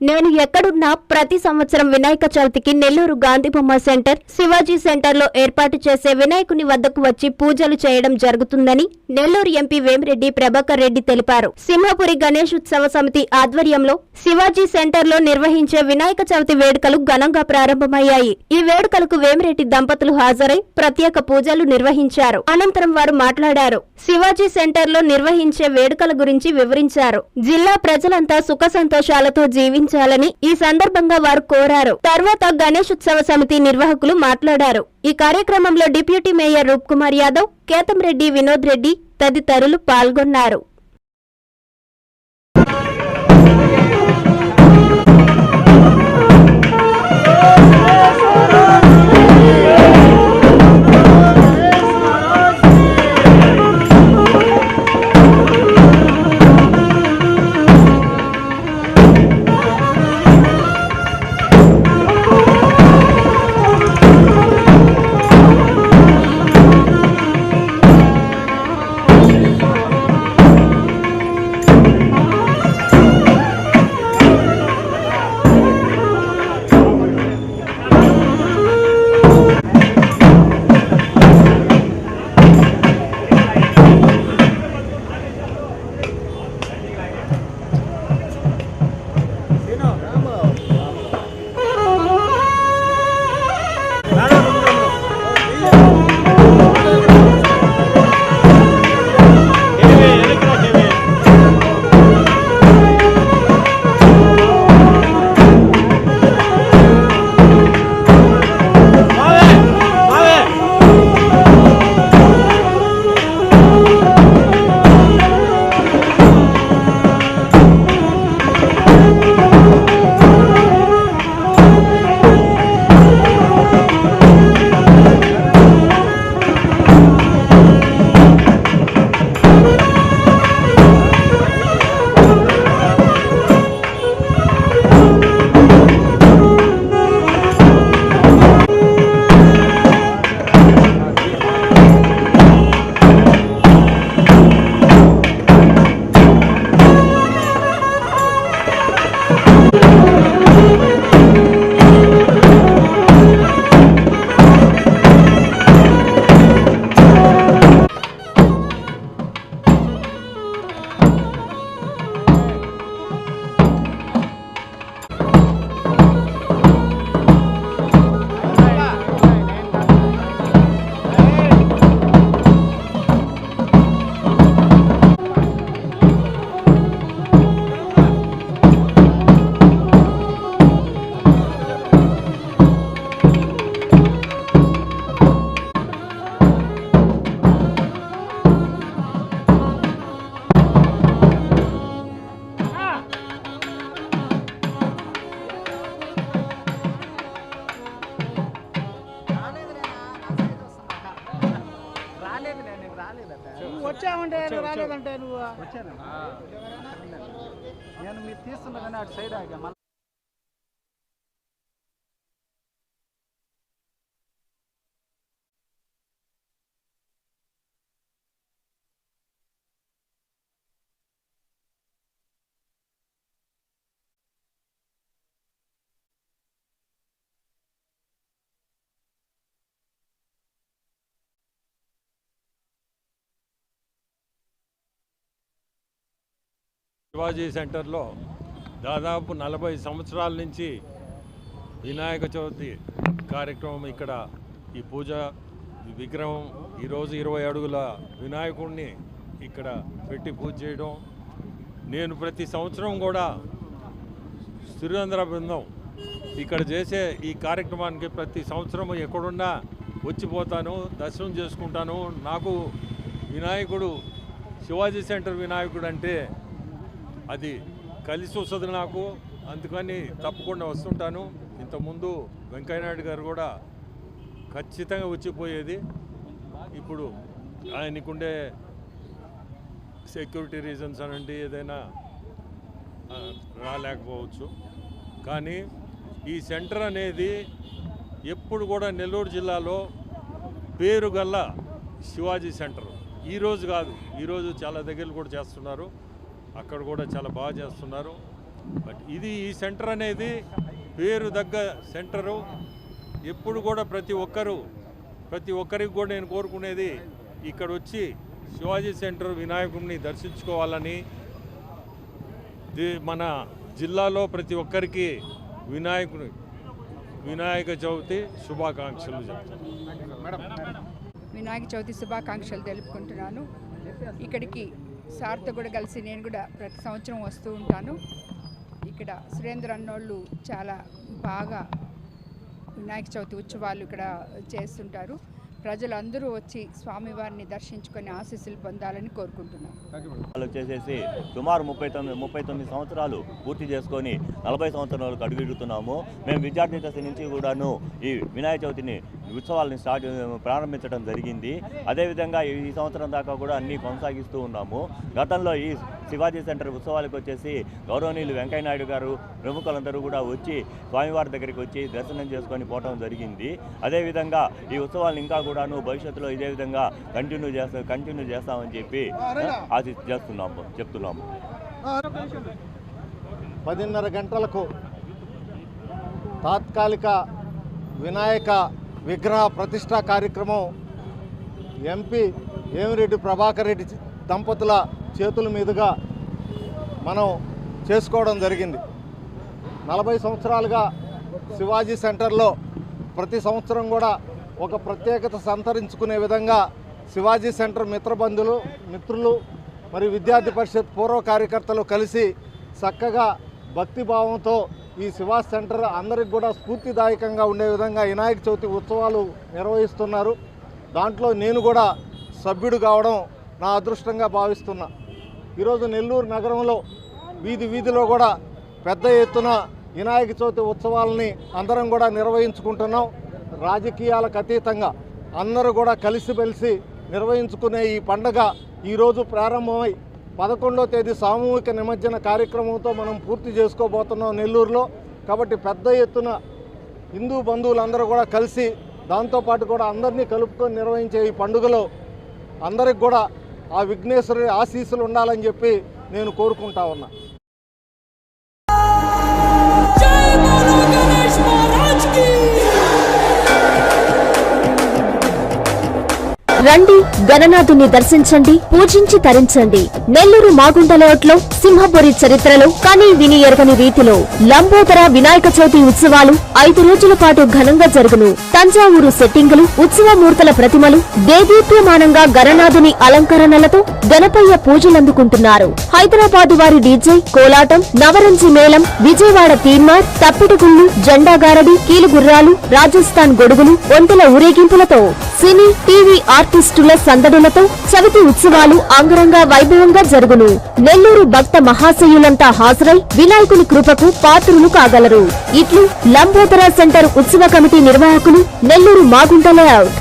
నేను ఎక్కడున్నా ప్రతి సంవత్సరం వినాయక చవితికి నెల్లూరు గాంధీ బొమ్మ సెంటర్ శివాజీ సెంటర్లో ఏర్పాటు చేసే వినాయకుని వద్దకు వచ్చి పూజలు చేయడం జరుగుతుందని నెల్లూరు ఎంపీ వేమిరెడ్డి ప్రభాకర్ రెడ్డి తెలిపారు. సింహపురి గణేష్ ఉత్సవ సమితి ఆధ్వర్యంలో శివాజీ సెంటర్లో నిర్వహించే వినాయక చవితి వేడుకలు ఘనంగా ప్రారంభమయ్యాయి. ఈ వేడుకలకు వేమిరెడ్డి దంపతులు హాజరై ప్రత్యేక పూజలు నిర్వహించారు. అనంతరం వారు మాట్లాడారు. శివాజీ సెంటర్లో నిర్వహించే వేడుకల గురించి వివరించారు. జిల్లా ప్రజలంతా సుఖ సంతోషాలతో జీవించారు. నిర్వహించాలని ఈ సందర్భంగా వారు కోరారు. తర్వాత గణేష్ ఉత్సవ సమితి నిర్వాహకులు మాట్లాడారు. ఈ కార్యక్రమంలో డిప్యూటీ మేయర్ రూప్ కుమార్ యాదవ్ కేతంరెడ్డి వినోద్ రెడ్డి తదితరులు పాల్గొన్నారు. వచ్చాను నేను మీరు తీస్తున్నా కానీ అటు సైడ్ ఆగా. శివాజీ సెంటర్లో దాదాపు నలభై సంవత్సరాల నుంచి వినాయక చవితి కార్యక్రమం ఇక్కడ ఈ పూజ విగ్రహం ఈరోజు ఇరవై అడుగుల వినాయకుడిని ఇక్కడ పెట్టి పూజ చేయడం. నేను ప్రతి సంవత్సరం కూడా సురేంద్ర బృందం ఇక్కడ చేసే ఈ కార్యక్రమానికి ప్రతి సంవత్సరం ఎక్కడున్నా వచ్చిపోతాను దర్శనం చేసుకుంటాను. నాకు వినాయకుడు శివాజీ సెంటర్ వినాయకుడు అంటే అది కలిసి వస్తుంది నాకు. అందుకని తప్పకుండా వస్తుంటాను. ఇంతకుముందు వెంకయ్యనాయుడు గారు కూడా ఖచ్చితంగా వచ్చిపోయేది. ఇప్పుడు ఆయనకుండే సెక్యూరిటీ రీజన్స్ అనండి ఏదైనా రాలేకపోవచ్చు. కానీ ఈ సెంటర్ అనేది ఎప్పుడు కూడా నెల్లూరు జిల్లాలో పేరుగల్ల శివాజీ సెంటర్. ఈరోజు కాదు ఈరోజు చాలా దగ్గరలు కూడా చేస్తున్నారు. అక్కడ కూడా చాలా బాగా చేస్తున్నారు. బట్ ఇది ఈ సెంటర్ అనేది పేరు దగ్గ సెంటరు. ఎప్పుడు కూడా ప్రతి ఒక్కరూ ప్రతి ఒక్కరికి కూడా నేను కోరుకునేది ఇక్కడ వచ్చి శివాజీ సెంటర్ వినాయకుడిని దర్శించుకోవాలని మన జిల్లాలో ప్రతి ఒక్కరికి వినాయకుని వినాయక చవితి శుభాకాంక్షలు చెప్తాను వినాయక చవితి శుభాకాంక్షలు తెలుపుకుంటున్నాను. ఇక్కడికి సార్తో కూడా కలిసి నేను కూడా ప్రతి సంవత్సరం వస్తూ ఉంటాను. ఇక్కడ సురేంద్ర అన్నోళ్ళు చాలా బాగా వినాయక చవితి ఉత్సవాలు ఇక్కడ చేస్తుంటారు. ప్రజలందరూ వచ్చి స్వామివారిని దర్శించుకొని ఆశీస్సులు పొందాలని కోరుకుంటున్నాను వాళ్ళు వచ్చేసేసి సుమారు ముప్పై తొమ్మిది ముప్పై తొమ్మిది సంవత్సరాలు పూర్తి చేసుకొని నలభై సంవత్సరాలకు అడుగుతున్నాము మేము విద్యార్థి దశ నుంచి కూడాను ఈ వినాయక చవితిని ఉత్సవాలని స్టార్ట్ ప్రారంభించడం జరిగింది. అదేవిధంగా ఈ ఈ సంవత్సరం దాకా కూడా అన్నీ కొనసాగిస్తూ ఉన్నాము. గతంలో ఈ శివాజీ సెంటర్ ఉత్సవాలకు వచ్చేసి గౌరవనీయులు వెంకయ్యనాయుడు గారు ప్రముఖులందరూ కూడా వచ్చి స్వామివారి దగ్గరికి వచ్చి దర్శనం చేసుకొని పోవడం జరిగింది. అదేవిధంగా ఈ ఉత్సవాలను ఇంకా కూడాను భవిష్యత్తులో ఇదే విధంగా కంటిన్యూ చేస్తా కంటిన్యూ చేస్తామని చెప్పి ఆశి చేస్తున్నాము చెప్తున్నాము. పదిన్నర గంటలకు తాత్కాలిక వినాయక విగ్రహ ప్రతిష్ట కార్యక్రమం ఎంపీ ఏమిరెడ్డి ప్రభాకర్ రెడ్డి దంపతుల చేతుల మీదుగా మనం చేసుకోవడం జరిగింది. నలభై సంవత్సరాలుగా శివాజీ సెంటర్లో ప్రతి సంవత్సరం కూడా ఒక ప్రత్యేకత సంతరించుకునే విధంగా శివాజీ సెంటర్ మిత్రబంధులు మిత్రులు మరియు విద్యార్థి పరిషత్ పూర్వ కార్యకర్తలు కలిసి చక్కగా భక్తిభావంతో ఈ శివా సెంటర్ అందరికి కూడా స్ఫూర్తిదాయకంగా ఉండే విధంగా వినాయక చవితి ఉత్సవాలు నిర్వహిస్తున్నారు. దాంట్లో నేను కూడా సభ్యుడు కావడం నా అదృష్టంగా భావిస్తున్నా. ఈరోజు నెల్లూరు నగరంలో వీధి వీధిలో కూడా పెద్ద ఎత్తున వినాయక చవితి ఉత్సవాలని అందరం కూడా నిర్వహించుకుంటున్నాం. రాజకీయాలకు అతీతంగా అందరూ కూడా కలిసిమెలిసి నిర్వహించుకునే ఈ పండగ ఈరోజు ప్రారంభమై పదకొండో తేదీ సామూహిక నిమజ్జన కార్యక్రమంతో మనం పూర్తి చేసుకోబోతున్నాం నెల్లూరులో. కాబట్టి పెద్ద ఎత్తున హిందూ బంధువులందరూ కూడా కలిసి దాంతోపాటు కూడా అందరినీ కలుపుకొని నిర్వహించే ఈ పండుగలో అందరికి కూడా ఆ విఘ్నేశ్వరుడి ఆశీస్సులు ఉండాలని చెప్పి నేను కోరుకుంటా ఉన్నా. రండి గణనాథుని దర్శించండి పూజించి తరించండి. నెల్లూరు మాగుంట లేఅవుట్లో సింహపురి చరిత్రలో కానీ విని ఎరగని రీతిలో లంబోదర వినాయక చవితి ఉత్సవాలు ఐదు రోజుల పాటు ఘనంగా జరుగును. తంజావూరు సెట్టింగులు ఉత్సవమూర్తుల ప్రతిమలు దేదీప్యమానంగా గణనాథుని అలంకరణలతో గణపయ్య పూజలందుకుంటున్నారు. హైదరాబాద్ వారి డీజే కోలాటం నవరంజి మేళం విజయవాడ తీన్మార్ తప్పిటిగుళ్ళు జెండాగారడి కీలుగుర్రాలు రాజస్థాన్ గొడుగులు ఒంటెల ఊరేగింపులతో సినీ టీవీ ఆర్ ఆర్టిస్టుల సందడులతో చవితి ఉత్సవాలు అంగరంగ వైభవంగా జరుగును. నెల్లూరు భక్త మహాశయులంతా హాజరై వినాయకుని కృపకు పాత్రులు కాగలరు. ఇట్లు లంబోదర సెంటర్ ఉత్సవ కమిటీ నిర్వాహకులు నెల్లూరు మాగుంట లేఅవుట్